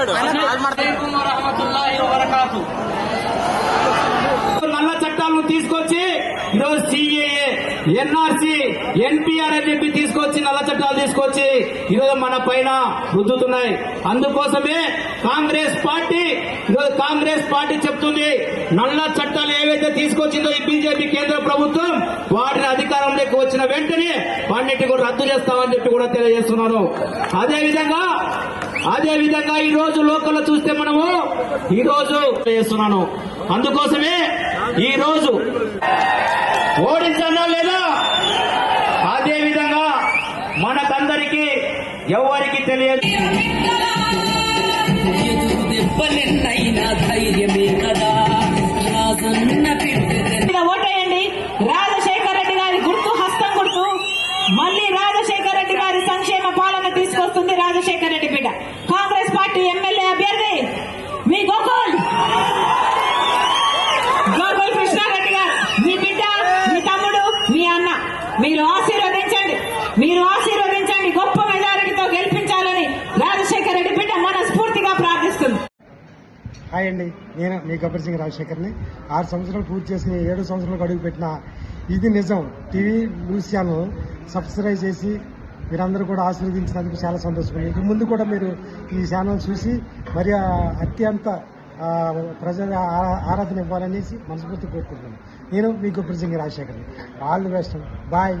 వచ్చాడు నల్ల చట్టాలను తీసుకొచ్చి ఈరోజు సిఏఏ ఎన్ఆర్సి ఎన్పిఆర్ అని చెప్పి తీసుకొచ్చి నల్ల చట్టాలు తీసుకొచ్చి ఈరోజు మన పైన రుద్దుతున్నాయి. అందుకోసమే కాంగ్రెస్ పార్టీ ఈరోజు కాంగ్రెస్ పార్టీ చెప్తుంది నల్ల చట్టాలు ఏవైతే తీసుకొచ్చిందో ఈ బీజేపీ కేంద్ర ప్రభుత్వం వాటిని అధికారంలోకి వచ్చిన వెంటనే వాటిని కూడా రద్దు చేస్తామని చెప్పి కూడా తెలియజేస్తున్నాను అదే విధంగా అదే విధంగా ఈ రోజు లోకల్లో చూస్తే మనము ఈ రోజు చేస్తున్నాను. అందుకోసమే ఈ రోజు ఓడించనా లేదా? అదే విధంగా మనకందరికీ ఎవరికి తెలియదు. ధైర్యమే కదా. ఓటేయండి. రాజశేఖర రెడ్డి గారి గుర్తు హస్తం గుర్తు. మళ్ళీ రాజశేఖర రెడ్డి గారి సంక్షేమ పాలన తీసుకొస్తుంది రాజశేఖర రెడ్డి బిడ్డ కాంగ్రెస్ పార్టీ ఎమ్మెల్యే అభ్యర్థి మీ గోకుల్. గోకుల్ కృష్ణారెడ్డి గారు మీ బిడ్డ మీ తమ్ముడు మీ అన్న. మీరు ఆశీర్వదించండి. మీరు ఆశీర్వదించండి. గొప్ప మెజారిటీతో గెలిపించాలని రాజశేఖర రెడ్డి బిడ్డ మనస్ఫూర్తిగా ప్రార్థిస్తుంది. హాయ్ అండి. నేను మీ గబ్బర్ సింగ్ రాజశేఖర్ని. ఆరు సంవత్సరాలు పూర్తి చేసి ఏడు సంవత్సరాలకు అడుగు పెట్టిన ఇది నిజం. టీవీ న్యూస్ ఛానల్ సబ్స్క్రైబ్ చేసి మీరందరూ కూడా ఆశీర్వదించినందుకు చాలా సంతోషం ఇక ముందు కూడా మీరు ఈ ఛానల్ చూసి మరి అత్యంత ప్రజల ఆరాధన ఇవ్వాలనేసి మనస్ఫూర్తి కోరుకుంటున్నాను. నేను మీ ప్రజంగి Singh రాజశేఖర్ని. All the best. Bye.